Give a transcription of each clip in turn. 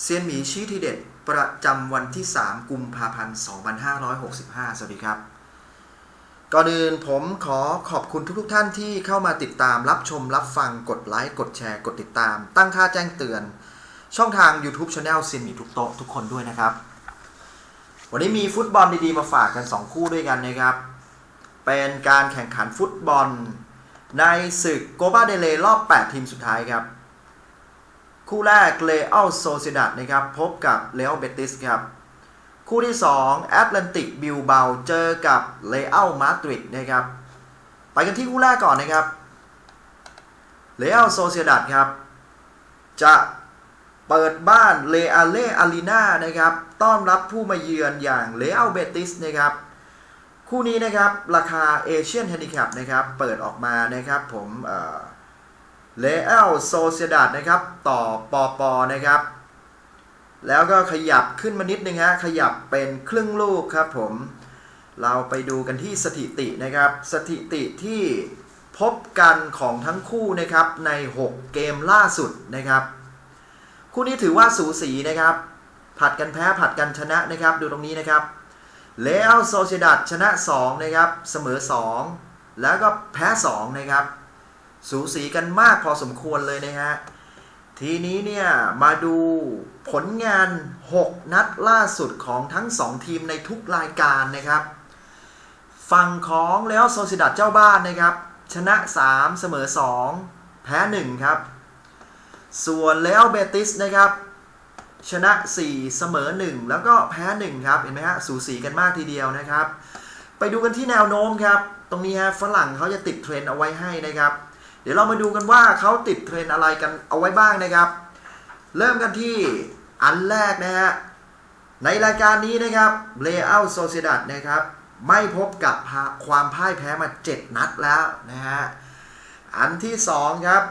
เซียนหมีชี้ทีเด็ดประจำวันที่ 3 กุมภาพันธ์ 2565 สวัสดีครับ ก่อนอื่นผมขอขอบคุณทุกๆทท่านที่เข้ามาติดตามรับชมรับฟังกดไลค์กดแชร์กดติดตาม ตั้งค่าแจ้งเตือน ช่องทาง YouTube Channel เซียนหมีทุกโต๊ะทุกคนด้วยนะครับ วันนี้มีฟุตบอลดีๆมาฝากกัน 2 คู่ด้วยกันนะครับ เป็นการแข่งขันฟุตบอล ในศึกโกบาเดเลรอบ 8 ทีมสุดท้ายครับ คู่แรกเลอัลโซเซดัดนะครับพบกับเลอัลเบติสครับ คู่ที่2แอตแลนติกบิลเบาเจอกับเลอัลมาดริดนะครับ ไปกันที่คู่แรกก่อนนะครับเลอัลโซเซดัดครับ จะเปิดบ้านเลอาเล่อารีนานะครับ ต้อนรับผู้มาเยือนอย่างเลอัลเบติสนะครับ คู่นี้นะครับ ราคาเอเชียน a ฮนดิแคปนะครับ เปิดออกมานะครับผมเลอัลโซเซดัดนะครับ ต่อปอปอนะครับ แล้วก็ขยับขึ้นมานิดนึงฮะขยับเป็นครึ่งลูกครับผม เราไปดูกันที่สถิตินะครับ สถิติที่พบกันของทั้งคู่นะครับใน 6 เกมล่าสุดนะครับ คู่นี้ถือว่าสูสีนะครับ ผัดกันแพ้ผัดกันชนะนะครับ ดูตรงนี้นะครับเลอัลโซเซดัดชนะ 2 นะครับ เสมอ 2 แล้วก็แพ้ 2 นะครับ สูสีกันมากพอสมควรเลยนะฮะ ทีนี้เนี่ยมาดูผลงาน 6 นัดล่าสุดของทั้ง 2 ทีมในทุกรายการนะครับ ฝั่งของเลอัลโซเซดัดเจ้าบ้านนะครับ ชนะ 3 เสมอ 2 แพ้ 1 ครับ ส่วนเลอัลเบติสนะครับ ชนะ 4 เสมอ 1 แล้วก็แพ้ 1 ครับ เห็นไหมฮะ สูสีกันมากทีเดียวนะครับ ไปดูกันที่แนวโน้มครับ ตรงนี้ฮะฝรั่งเขาจะติดเทรนด์เอาไว้ให้นะครับ เดี๋ยวเรามาดูกันว่าเขาติดเทรนอะไรกันเอาไว้บ้างนะครับ เริ่มกันที่อันแรกนะฮะในรายการนี้นะครับเลอัลโซเซดัดนะครับ ไม่พบกับความพ่ายแพ้มา 7 นัดแล้วนะฮะ อันที่ 2 ครับ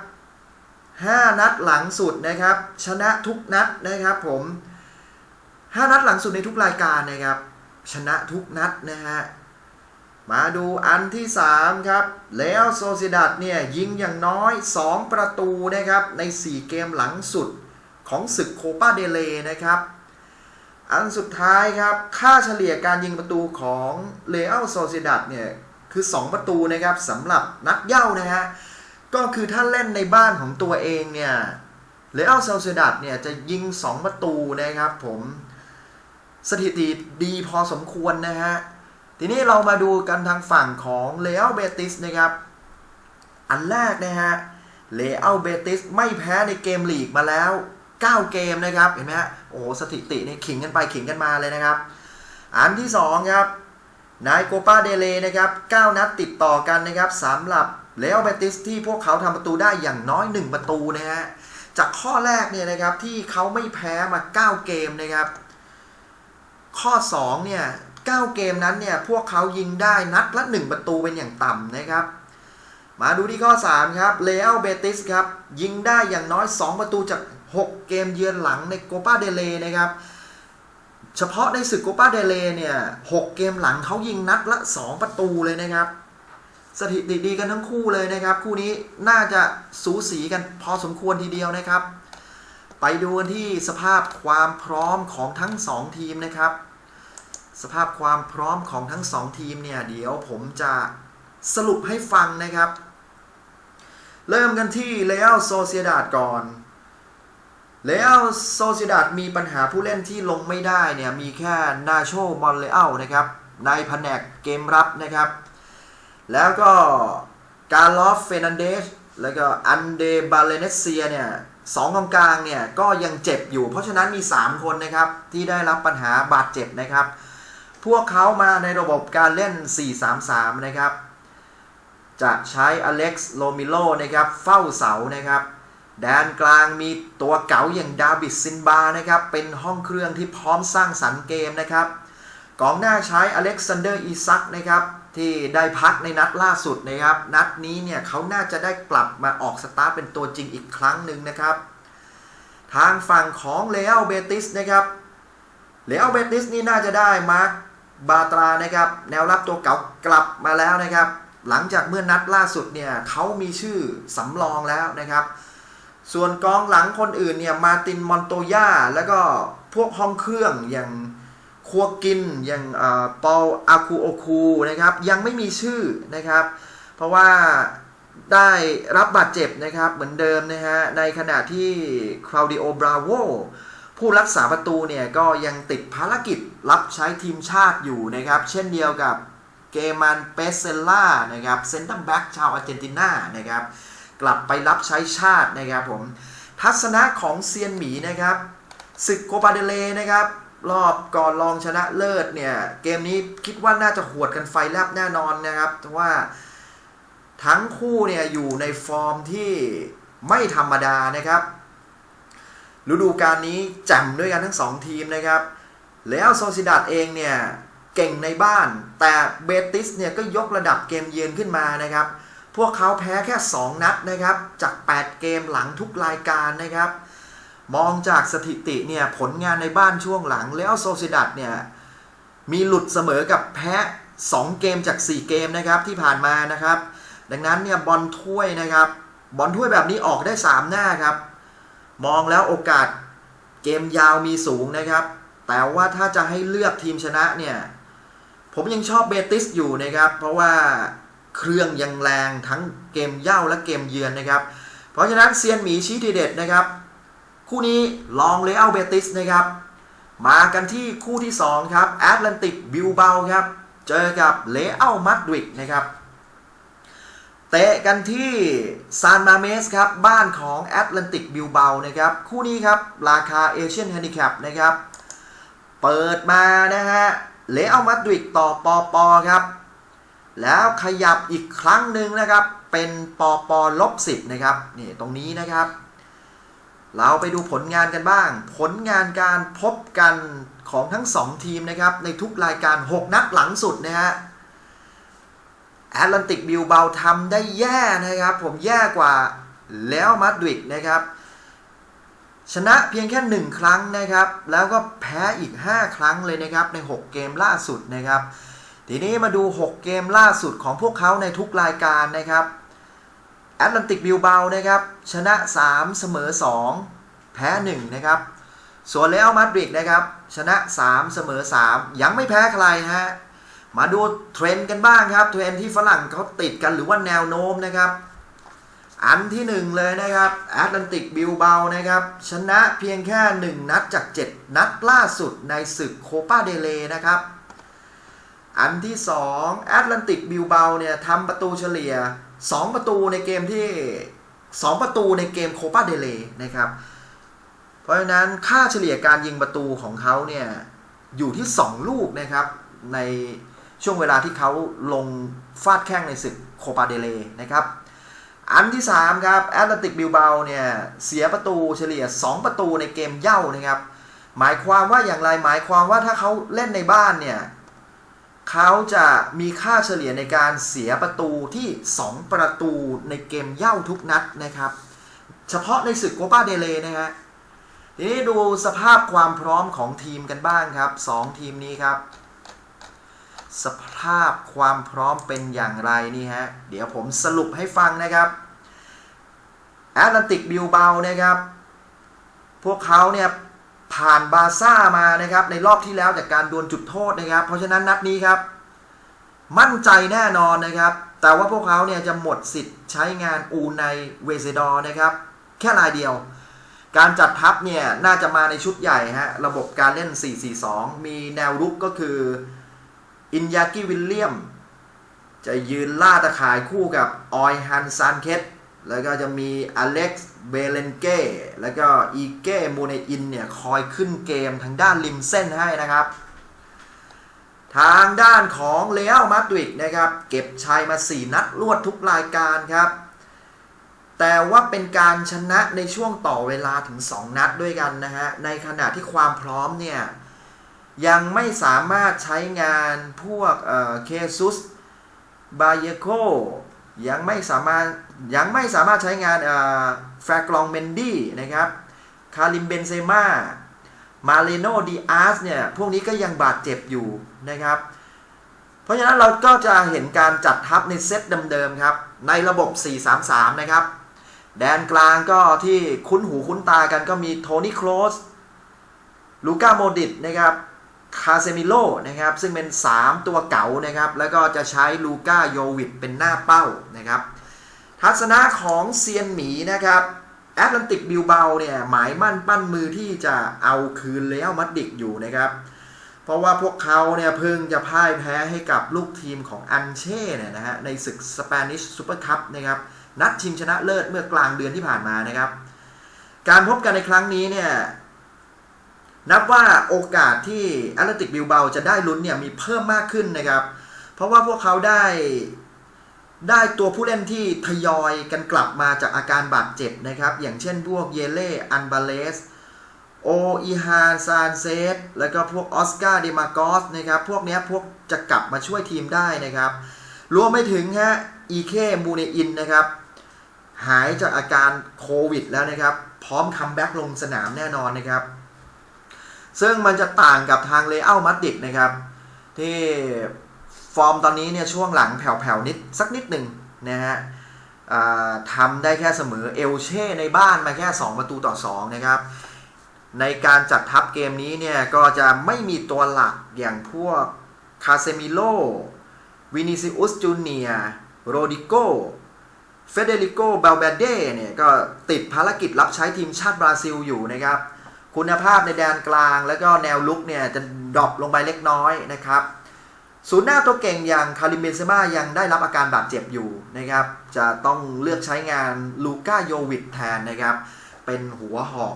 5 นัดหลังสุดนะครับ ชนะทุกนัดนะครับผม 5 นัดหลังสุดในทุกรายการนะครับ ชนะทุกนัดนะฮะ มาดูอันที่ 3 ครับ แล้วโซซิดัดเนี่ยยิงอย่างน้อย 2 ประตูนะครับใน 4 เกมหลังสุดของศึกโคปาเดเลนะครับ อันสุดท้ายครับ ค่าเฉลี่ยการยิงประตูของเลอัลโซซิดัดเนี่ยคือ 2 ประตูนะครับสำหรับนัดเย้านะฮะก็คือถ้าเล่นในบ้านของตัวเองเนี่ยเลอัลโซซิดัดเนี่ยจะยิง 2 ประตูนะครับผมสถิติดีพอสมควรนะฮะ ทีนี้เรามาดูกันทางฝั่งของเลอัลเบติสนะครับ อันแรกนะฮะเลอัลเบติสไม่แพ้ในเกมลีกมาแล้ว 9 เกมนะครับ เห็นไหมฮะโอ้สถิตินี่ขิงกันไปขิงกันมาเลยนะครับ อันที่ 2 ครับนายโกปาเดเลนะครับ 9 นัดติดต่อกันนะครับสำหรับเลอัลเบติสที่พวกเขาทำประตูได้อย่างน้อย 1 ประตูนะฮะจากข้อแรกเนี่ยนะครับที่เขาไม่แพ้มา 9 เกมนะครับ ข้อ 2 เนี่ย 9 เกมนั้นเนี่ยพวกเขายิงได้นัดละ 1 ประตูเป็นอย่างต่ำนะครับ มาดูที่ข้อ 3 ครับเลอัลเบติสครับยิงได้อย่างน้อย 2 ประตูจาก 6 เกมเยือนหลังในโกปาเดเลนะครับ เฉพาะในศึกโกปาเดเลเนี่ย6เกมหลังเขายิงนัดละ 2 ประตูเลยนะครับ สถิติดีกันทั้งคู่เลยนะครับ คู่นี้น่าจะสูสีกันพอสมควรทีเดียวนะครับ ไปดูกันที่สภาพความพร้อมของทั้ง 2 ทีมนะครับ สภาพความพร้อมของทั้ง2ทีมเนี่ย เดี๋ยวผมจะสรุปให้ฟังนะครับ เริ่มกันที่เลอัลโซเซียดาดก่อนเลอัลโซเซียดาดมีปัญหาผู้เล่นที่ลงไม่ได้เนี่ย มีแค่นาโชมอนเลอัลนะครับ ในแผนกเกมรับนะครับ แล้วก็การลอฟเฟนันเดสแล้วก็อันเดบาเลเนเซียเนี่ยสองกองกลางเนี่ยก็ยังเจ็บอยู่ เพราะฉะนั้นมี 3 คนนะครับที่ได้รับปัญหาบาดเจ็บนะครับ พวกเขามาในระบบการเล่น 4-3-3 นะครับ จะใช้อเล็กซ์โลมิโลนะครับ เฝ้าเสานะครับ แดนกลางมีตัวเก๋าอย่างดาบิดซินบานะครับ เป็นห้องเครื่องที่พร้อมสร้างสรรค์เกมนะครับ กองหน้าใช้อเล็กซานเดอร์อีซักนะครับ ที่ได้พักในนัดล่าสุดนะครับ นัดนี้เนี่ยเขาน่าจะได้กลับมาออกสตาร์ทเป็นตัวจริงอีกครั้งหนึ่งนะครับ ทางฝั่งของเลอัลเบติสนะครับเลอัลเบติสนี่น่าจะได้มาร์ค บาตรานะครับแนวรับตัวเก่ากลับมาแล้วนะครับ หลังจากเมื่อนัดล่าสุดเนี่ยเขามีชื่อสำรองแล้วนะครับ ส่วนกองหลังคนอื่นเนี่ยมาตินมอนโตยาแล้วก็พวกห้องเครื่องอย่างคัวกินอย่างเอ่อปอลอาคูโอคูนะครับยังไม่มีชื่อนะครับ เพราะว่าได้รับบาดเจ็บนะครับเหมือนเดิมนะฮะในขณะที่คลาวดิโอบราโว ผู้รักษาประตูเนี่ยก็ยังติดภารกิจรับใช้ทีมชาติอยู่นะครับ เช่นเดียวกับเกมันเปเซล่านะครับเซนเตอร์แบ็กชาวอาร์เจนตินานะครับกลับไปรับใช้ชาตินะครับผมทัศนะของเซียนหมีนะครับศึกโคปาเดเลนะครับรอบก่อนรองชนะเลิศเนี่ยเกมนี้คิดว่าน่าจะหวดกันไฟแลบแน่นอนนะครับเพราะว่าทั้งคู่เนี่ยอยู่ในฟอร์มที่ไม่ธรรมดานะครับ ฤดูกาลนี้แจ่มด้วยกันทั้งสองทีมนะครับ แล้วโซซิดาดเองเนี่ยเก่งในบ้าน แต่เบติสเนี่ยก็ยกระดับเกมเยือนขึ้นมานะครับ พวกเขาแพ้แค่ 2 นัดนะครับ จาก 8 เกมหลังทุกรายการนะครับ มองจากสถิติเนี่ยผลงานในบ้านช่วงหลัง แล้วโซซิดัดเนี่ยมีหลุดเสมอกับแพ้ 2 เกมจาก 4 เกมนะครับที่ผ่านมานะครับ ดังนั้นเนี่ยบอลถ้วยนะครับบอลถ้วยแบบนี้ออกได้ 3 หน้าครับ มองแล้วโอกาสเกมยาวมีสูงนะครับ แต่ว่าถ้าจะให้เลือกทีมชนะเนี่ยผมยังชอบเบติสอยู่นะครับ เพราะว่าเครื่องยังแรงทั้งเกมเย่าและเกมเยือนนะครับ เพราะฉะนั้นเซียนหมีชี้ทีเด็ดนะครับ คู่นี้ลองเลเอัลเบติสนะครับ มากันที่คู่ที่ 2 ครับแอตแลนติกบิลเบาครับ เจอกับเลเอัลมาดริดนะครับ เตะกันที่ซานมาเมสครับ บ้านของแอตแลนติกบิลเบานะครับ คู่นี้ครับ ราคาเอเชียนแฮนดิแคปนะครับ เปิดมานะฮะเลเอัลมาดริดต่อปอปอครับ แล้วขยับอีกครั้งหนึ่งนะครับ เป็นปอปอลบสิบนะครับ นี่ตรงนี้นะครับ เราไปดูผลงานกันบ้าง ผลงานการพบกันของทั้ง 2 ทีมนะครับ ในทุกรายการ 6 นัดหลังสุดนะฮะ แอตแลนติกบิลเบาทำได้แย่นะครับ ผมแย่กว่าแล้วมาดริดนะครับ ชนะเพียงแค่ 1 ครั้งนะครับ แล้วก็แพ้อีก 5 ครั้งเลยนะครับ ใน 6 เกมล่าสุดนะครับ ทีนี้มาดู 6 เกมล่าสุดของพวกเขาในทุกรายการนะครับแอตแลนติกบิลเบานะครับ ชนะ 3 เสมอ 2 แพ้ 1 นะครับ ส่วนเลอัลมาดริดนะครับ ชนะ 3 เสมอ 3 ยังไม่แพ้ใครฮะ มาดูเทรนด์กันบ้างครับเทรนด์ที่ฝรั่งเขาติดกันหรือว่าแนวโน้มนะครับ อันที่1เลยนะครับแอตแลนติกบิลเบานะครับชนะเพียงแค่ 1 นัดจาก 7 นัดล่าสุดในศึกโคปาเดเลนะครับ อันที่2แอตแลนติกบิลเบาเนี่ยทำประตูเฉลี่ย 2 ประตูในเกมที่ 2 ประตูในเกมโคปาเดเลนะครับเพราะฉะนั้นค่าเฉลี่ยการยิงประตูของเขาเนี่ยอยู่ที่ 2 ลูกนะครับใน ช่วงเวลาที่เขาลงฟาดแข้งในศึกโคปาเดเลนะครับอันที่ 3 ครับแอตแลติกบิลเบาเนี่ยเสียประตูเฉลี่ย 2 ประตูในเกมเย่านะครับ หมายความว่าอย่างไรหมายความว่าถ้าเขาเล่นในบ้านเนี่ยเขาจะมีค่าเฉลี่ยในการเสียประตูที่ 2 ประตูในเกมเย่าทุกนัดนะครับ เฉพาะในศึกโคปาเดเลนะฮะทีนี้ดูสภาพความพร้อมของทีมกันบ้างครับ 2 ทีมนี้ครับ สภาพความพร้อมเป็นอย่างไรนี่ฮะ เดี๋ยวผมสรุปให้ฟังนะครับแอตแลนติกบิลเบานะครับ พวกเขาเนี่ยผ่านบาซ่ามานะครับในรอบที่แล้วจากการดวลจุดโทษนะครับ เพราะฉะนั้นนัดนี้ครับ มั่นใจแน่นอนนะครับ แต่ว่าพวกเขาเนี่ยจะหมดสิทธิ์ใช้งานอูในเวเซดอร์นะครับ แค่รายเดียว การจัดทัพเนี่ยน่าจะมาในชุดใหญ่ฮะระบบการเล่น 4-4-2 มีแนวรุกก็คือ อินยากิวิลเลียม จะยืนล่าตะข่ายคู่กับออยฮันซานเคสแล้วก็จะมีอเล็กซ์เบเลนเก้แล้วก็อีเก้มูเนอินเนี่ยคอยขึ้นเกมทางด้านริมเส้นให้นะครับ ทางด้านของเลอัลมาดริดนะครับ เก็บชัยมา 4 นัดรวดทุกรายการครับ แต่ว่าเป็นการชนะในช่วงต่อเวลาถึง 2 นัดด้วยกันนะฮะ ในขณะที่ความพร้อมเนี่ย ยังไม่สามารถใช้งานพวกเออเคซุสบาเยโคยังไม่สามารถยังไม่สามารถใช้งานแฟกลองเมนดี้นะครับคาริมเบนเซม่ามาเลโนดีอาร์สเนี่ย พวกนี้ก็ยังบาดเจ็บอยู่นะครับ เพราะฉะนั้นเราก็จะเห็นการจัดทัพในเซตเดิมๆครับ ในระบบ 4-3-3 นะครับ แดนกลางก็ที่คุ้นหูคุ้นตากันก็มีโทนี่โครสลูก้าโมดิตนะครับ คาเซมิโลนะครับซึ่งเป็น 3 ตัวเก๋านะครับแล้วก็จะใช้ลูก้าโยวิดเป็นหน้าเป้านะครับทัศนะของเซียนหมีนะครับแอตแลนติกบิลเบาเนี่ยหมายมั่นปั้นมือที่จะเอาคืนเลอัลมัดดิกอยู่นะครับ เพราะว่าพวกเขาเนี่ยเพิ่งจะพ่ายแพ้ให้กับลูกทีมของอันเช่เนี่ยนะฮะในศึกสเปนิชซูเปอร์คัพนะครับนัดชิงชนะเลิศเมื่อกลางเดือนที่ผ่านมานะครับ การพบกันในครั้งนี้เนี่ย นับว่าโอกาสที่แอตเลติกบิลเบาจะได้ลุ้นเนี่ยมีเพิ่มมากขึ้นนะครับ เพราะว่าพวกเขาได้ได้ตัวผู้เล่นที่ทยอยกันกลับมาจากอาการบาดเจ็บนะครับ อย่างเช่นพวกเยเล่ อันบาเลส โออีฮานซานเซสแล้วก็พวกออสการ์เดมากอสนะครับ พวกนี้พวกจะกลับมาช่วยทีมได้นะครับ รวมไปถึงฮะอีเคมูเนอินนะครับ หายจากอาการโควิดแล้วนะครับ พร้อมคัมแบ็กลงสนามแน่นอนนะครับ ซึ่งมันจะต่างกับทางเลอัลมัดดิกนะครับ ที่ฟอร์มตอนนี้เนี่ยช่วงหลังแผ่วๆนิดสักนิดหนึ่งนะฮะทำได้แค่เสมอเอลเช่ในบ้านมาแค่ 2 ประตูต่อ 2 นะครับ ในการจัดทัพเกมนี้เนี่ยก็จะไม่มีตัวหลักอย่างพวกคาเซมิโลวินิซิอุสจูเนียโรดิโกเฟเดริโกเบลเบเดเนี่ยก็ติดภารกิจรับใช้ทีมชาติบราซิลอยู่นะครับ คุณภาพในแดนกลางแล้วก็แนวลุกเนี่ยจะดรอปลงไปเล็กน้อยนะครับศูนย์หน้าตัวเก่งอย่างคาริมเบนเซม่ายังได้รับอาการบาดเจ็บอยู่นะครับ จะต้องเลือกใช้งานลูก้าโยวิดแทนนะครับ เป็นหัวหอก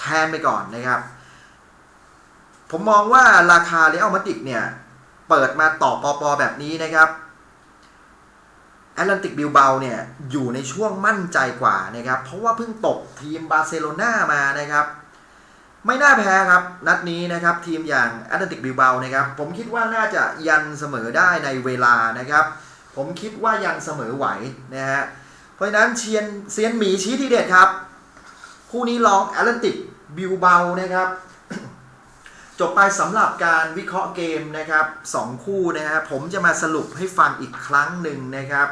แทนไปก่อนนะครับ ผมมองว่าราคาเรอัลมาดริดเนี่ย เปิดมาต่อปอปอแบบนี้นะครับแอตแลนติกบิลเบาเนี่ยอยู่ในช่วงมั่นใจกว่านะครับ เพราะว่าเพิ่งตกทีมบาร์เซโลนามานะครับ ไม่น่าแพ้ครับ นัดนี้นะครับทีมอย่างแอตแลนติกบิลเบานะครับ ผมคิดว่าน่าจะยันเสมอได้ในเวลานะครับ ผมคิดว่ายันเสมอไหวนะฮะเพราะฉะนั้นเชียนเซียนหมีชี้ทีเด็ดครับ คู่นี้ลองแอตแลนติกบิลเบานะครับจบไปสำหรับการวิเคราะห์เกมนะครับสองคู่นะฮะผมจะมาสรุปให้ฟังอีกครั้งหนึ่งนะครับ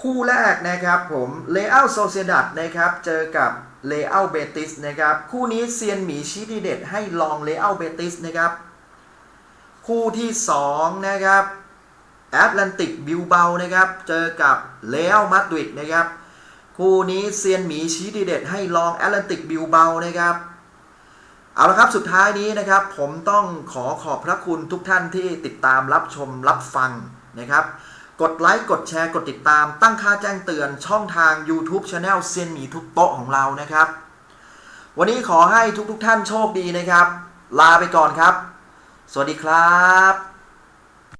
คู่แรกนะครับผมเลอัลโซเซดัดนะครับ เจอกับ เลอัลเบติสนะครับ คู่นี้เซียนหมีชี้ทีเด็ดให้ลองเลอัลเบติสนะครับ คู่ที่ 2 นะครับแอตแลนติกบิลเบานะครับ เจอกับเลอัลมาดริดนะครับ คู่นี้เซียนหมีชี้ทีเด็ดให้ลองแอตแลนติกบิลเบานะครับเอาละครับสุดท้ายนี้นะครับ ผมต้องขอขอบพระคุณทุกท่านที่ติดตามรับชมรับฟังนะครับ กดไลค์กดแชร์กดติดตาม ตั้งค่าแจ้งเตือนช่องทาง YouTube Channel เซียนหมีทุกโต๊ะของเรานะครับ วันนี้ขอให้ทุกๆทท่านโชคดีนะครับ ลาไปก่อนครับ สวัสดีครับ